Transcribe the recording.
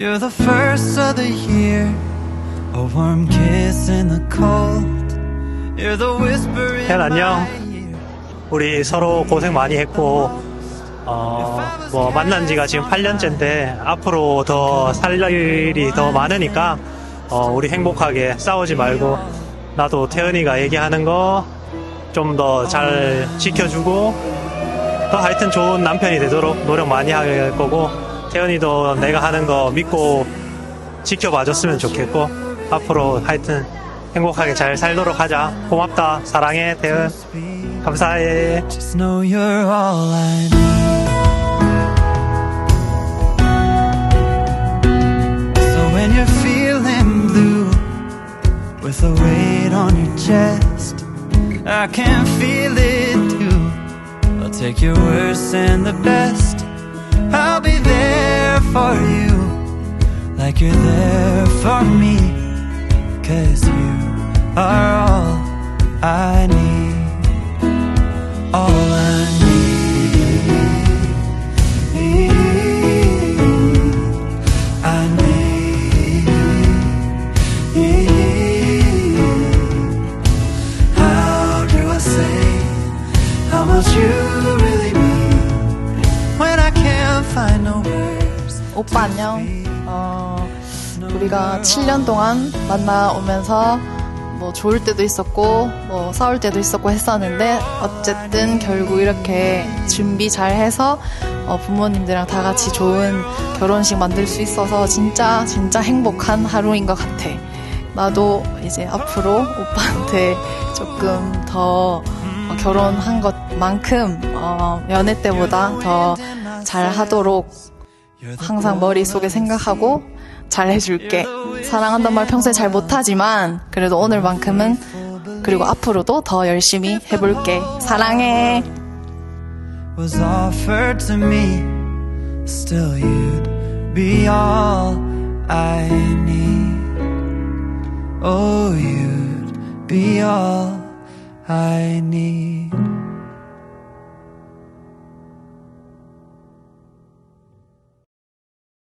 You're the first of the year, a warm kiss in the cold. You're the whisper in 혜연, 안녕. 우리 서로 고생 많이 했고, 어, 뭐, 만난 지가 지금 8년째인데, 앞으로 더 살 일이 더 많으니까, 어, 우리 행복하게 싸우지 말고, 나도 태연이가 얘기하는 거 좀 더 잘 지켜주고, 더 하여튼 좋은 남편이 되도록 노력 많이 할 거고, 태연이도 내가 하는 거 믿고 지켜봐 줬으면 좋겠고, 앞으로 하여튼 행복하게 잘 살도록 하자. 고맙다. 사랑해, 태연. 감사해. With a weight on your chest, I can feel it too. I'll take your worst and the best. like you're there for me. Cause you are all I need all I need. I need. How do I say how much you really mean when I can't find no words? 오빠 안녕. 어, 우리가 7년 동안 만나오면서 뭐 좋을 때도 있었고 뭐 싸울 때도 있었고 했었는데 어쨌든 결국 이렇게 준비 잘 해서 어, 부모님들이랑 다 같이 좋은 결혼식 만들 수 있어서 진짜 진짜 행복한 하루인 것 같아. 나도 이제 앞으로 오빠한테 조금 더 어, 결혼한 것만큼 어, 연애 때보다 더 잘 하도록 항상 머릿속에 생각하고 잘 해줄게. 사랑한단 말 평소에 잘 못하지만 그래도 오늘만큼은 그리고 앞으로도 더 열심히 해볼게. 사랑해. was offered to me, still you'd be all I need. Oh, you'd be all I need.